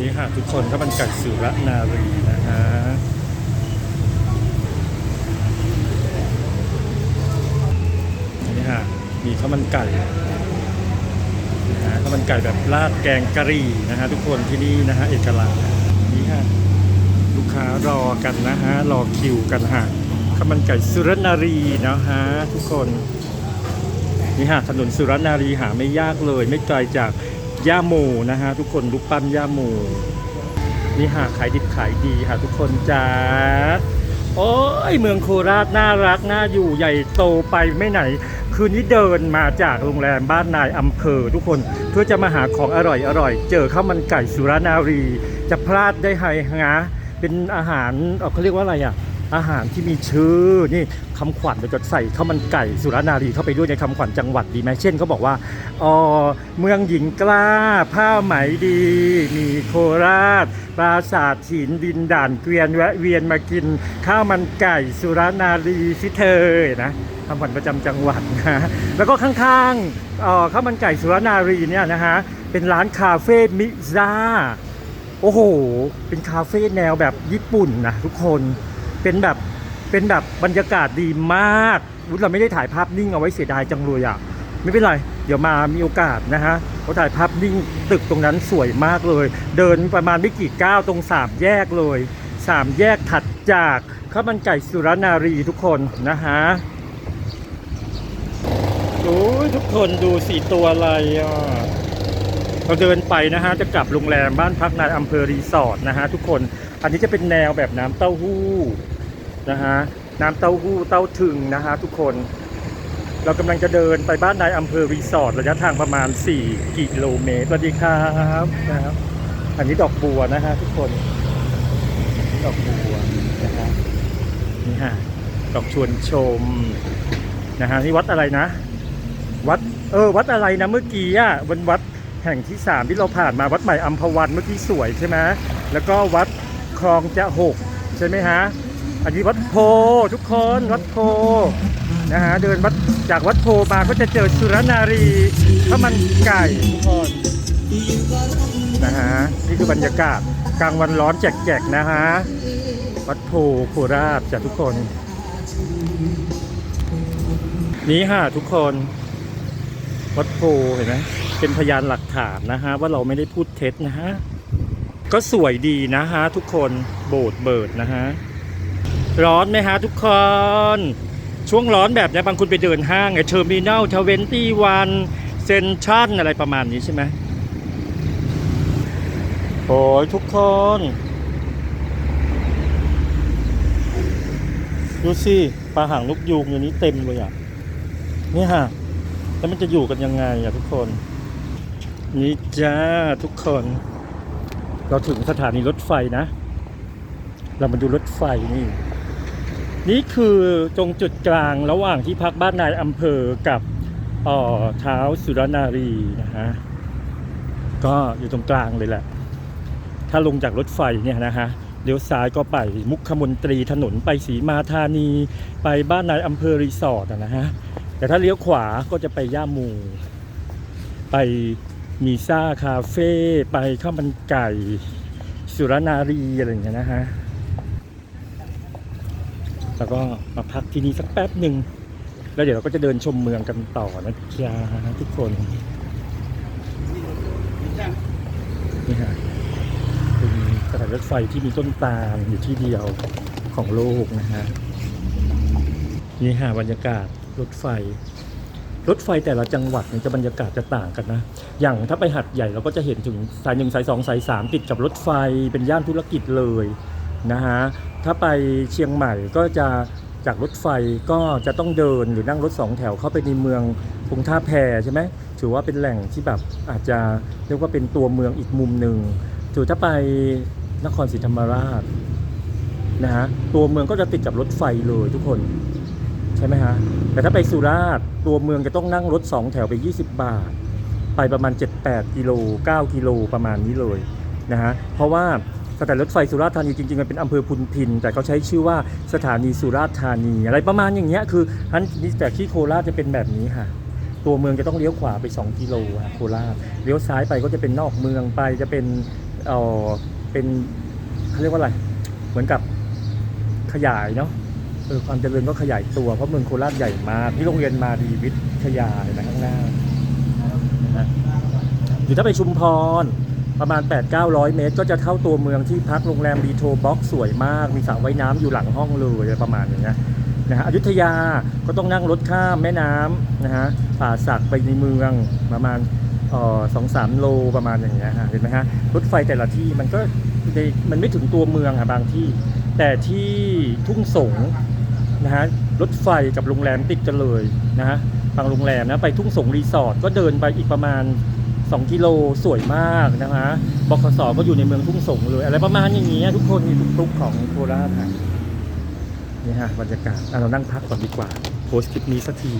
นี่ค่ะทุกคนก็มันไก่สุรนารีนะฮะนี่ค่ะมีข้าวมันไก่นะฮะข้าวมันไก่แบบราดแกงกะหรี่นะฮะทุกคนที่นี่นะฮะเอกลักษณ์นี่ค่ะลูกค้ารอกันนะฮะรอคิวกันฮะข้าวมันไก่สุรนารีนะฮะทุกคนนี่ฮะถนนสุรนารีหาไม่ยากเลยไม่ไกลจาก ย่าโมนะฮะทุกคนลูกปั้นย่าโมนี่ฮะขายดิบขายดีฮะทุกคนจ้าโอ้ยเมืองโคราชน่ารักน่าอยู่ใหญ่โตไปไม่ไหน คืนนี้เดินมาจากโรงแรมบ้านนายอำเภอ ทุกคนเพื่อจะมาหาของอร่อยอร่อย เจอข้าวมันไก่สุรนารี จะพลาดได้ไงฮะเป็นอาหารเอ่อเขาเรียกว่าอะไรอะอาหารที่มีชื่อนี่คำขวัญเราจะใส่ข้าวมันไก่สุรนารีเข้าไปด้วยในคำขวัญจังหวัดดีไหมเช่นเขาบอกว่า อ๋อเมืองหญิงกล้า ผ้าไหมดี มีโคราช ปราสาทหินดินด่านเกวียนแวะเวียนมากิน ข้าวมันไก่สุรนารีสิเธอนะคำขวัญประจำจังหวัดนะแล้วก็ข้างๆเอ่อข้าวมันไก่สุรนารีเนี่ยนะฮะเป็นร้านคาเฟ่มิซ่าโอ้โห เป็นคาเฟ่แนวแบบญี่ปุ่นนะทุกคนเป็นแบบเป็นแบบบรรยากาศดีมากเราไม่ได้ถ่ายภาพนิ่งเอาไว้เสียดายจังเลยอะ ไม่เป็นไร เดี๋ยวมามีโอกาสนะฮะเขาถ่ายภาพนิ่งตึกตรงนั้นสวยมากเลย เดินประมาณไม่กี่ก้าวตรงสามแยกเลยสามแยกถัดจากข้าวมันไก่สุรนารีทุกคนนะฮะโอ้ยทุกคนดูสีตัวอะไรอะเราเดินไปนะฮะจะกลับโรงแรมบ้านพักนอำเภอรีสอร์ทนะฮะทุกคนอันนี้จะเป็นแนวแบบน้ำเต้าหู้นะฮะน้ำเต้าหู้เต้าถึงนะฮะทุกคน เรากำลังจะเดินไปบ้านนายอำเภอรีสอร์ทระยะทางประมาณ 4 กิโลเมตรสวัสดีครับนะครับ อันนี้ดอกบัวนะฮะทุกคนดอกบัวนะฮะนี่ฮะดอกชวนชมนะฮะนี่วัดอะไรนะ วัดเออวัดอะไรนะเมื่อกี้อะวันวัดแห่งที่สามที่เราผ่านมาวัดใหม่อัมพวันเมื่อกี้สวยใช่ไหมแล้วก็วัดคลองจะหกใช่ไหมฮะอันนี้วัดโพทุกคนวัดโพ นะฮะเดินวัดจากวัดโพมาก็จะเจอสุรนารีข้าวมันไก่ทุกคนนะฮะนี่คือบรรยากาศกลางวันร้อนแจกๆนะฮะวัดโพโคราชจ้ะทุกคน นี่ฮะทุกคนวัดโพเห็นไหมเป็นพยานหลักฐานนะฮะว่าเราไม่ได้พูดเท็จนะฮะก็สวยดีนะฮะทุกคนโบสถ์เบิดนะฮะร้อนไหมฮะทุกคน ช่วงร้อนแบบเนี้ยบางคุณไปเดินห้างไงเทอร์มินอลทเวนตี้วันเซนชันอะไรประมาณนี้ใช่ไหมโอ้ยทุกคน ดูสิปลาหางนกยูงอยู่นี้เต็มเลยอะนี่ฮะแล้วมันจะอยู่กันยังไงอะทุกคน นี่จ้าทุกคน เราถึงสถานีรถไฟนะ เรามาดูรถไฟนี่ นี่คือตรงจุดกลางระหว่างที่พักบ้านนายอำเภอกับเอ่อเท้าสุรนารีนะฮะก็อยู่ตรงกลางเลยแหละ ถ้าลงจากรถไฟเนี่ยนะฮะเลี้ยวซ้ายก็ไปมุขมนตรีถนนไปสีมาธานีไปบ้านนายอำเภอรีสอร์ทนะฮะแต่ถ้าเลี้ยวขวาก็จะไปย่ามู ไปมีซ่าคาเฟ่ไปข้าวมันไก่ สุรนารีอะไรอย่างเงี้ยนะฮะ แล้วก็มาพักที่นี่สักแป๊บหนึ่งแล้วเดี๋ยวเราก็จะเดินชมเมืองกันต่อนะจ๊ะทุกคนนี่ฮะเป็นสถานรถไฟที่มีต้นตาลอยู่ที่เดียวของโลกนะฮะนี่ฮะบรรยากาศรถไฟ รถไฟแต่ละจังหวัดเนี่ยจะบรรยากาศจะต่างกันนะ อย่างถ้าไปหัดใหญ่เราก็จะเห็นถึงสายหนึ่งสายสองสายสามติดกับรถไฟเป็นย่านธุรกิจเลย นะฮะถ้าไปเชียงใหม่ก็จะจากรถไฟก็จะต้องเดินหรือนั่งรถสองแถวเข้าไปในเมืองกรุงท่าแพใช่ไหมถือว่าเป็นแหล่งที่แบบอาจจะเรียกว่าเป็นตัวเมืองอีกมุมหนึ่งถือถ้าไปนครศรีธรรมราชนะฮะตัวเมืองก็จะติดกับรถไฟเลยทุกคนใช่ไหมฮะแต่ถ้าไปสุราษฎร์ตัวเมืองจะต้องนั่งรถ2แถวไป 20 บาท ไปประมาณ 7-8 กิโล 9 กิโลประมาณนี้เลยนะฮะเพราะว่า สถานรถไฟสุราษฎร์ธานีจริงๆมันเป็นอำเภอพุนพิน แต่เขาใช้ชื่อว่าสถานีสุราษฎร์ธานี อะไรประมาณอย่างเงี้ยคืออันนี้แต่ที่โคราชจะเป็นแบบนี้ค่ะ ตัวเมืองจะต้องเลี้ยวขวาไป 2 กิโลฮะโคราชเลี้ยวซ้ายไปก็จะเป็นนอกเมืองไปจะเป็นเออเป็นเขาเรียกว่าอะไรเหมือนกับขยายเนาะเออความเจริญก็ขยายตัวเพราะเมืองโคราชใหญ่มากที่โรงเรียนมาดีวิทยาเห็นไหมข้างหน้าหรือถ้าไปชุมพร ประมาณ 8 9 0 0 เมตร ก็จะเข้าตัวเมืองที่พักโรงแรมดีโทบ็อกสวยมาก มีสระว่ายน้ำอยู่หลังห้องเลยประมาณอย่างเงี้ยนะฮะอยุธยาก็ต้องนั่งรถข้ามแม่น้ำนะฮะป่าสักไปในเมืองประมาณสองสามโลประมาณอย่างเงี้ยฮะเห็นไหมฮะรถไฟแต่ละที่มันก็มันไม่ถึงตัวเมืองอะบางที่ แต่ที่ทุ่งสงนะฮะรถไฟกับโรงแรมติดกันเลยนะฮะบางโรงแรมนะไปทุ่งสงรีสอร์ทก็เดินไปอีกประมาณ 2 กิโลสวยมากนะคะบขสก็อยู่ในเมืองทุ่งสงเลย อะไรประมาณอย่างนี้ทุกคนมีทุกๆของโคราชนี่ฮะบรรยากาศเรานั่งพักก่อนดีกว่า โพสต์คลิปนี้สักที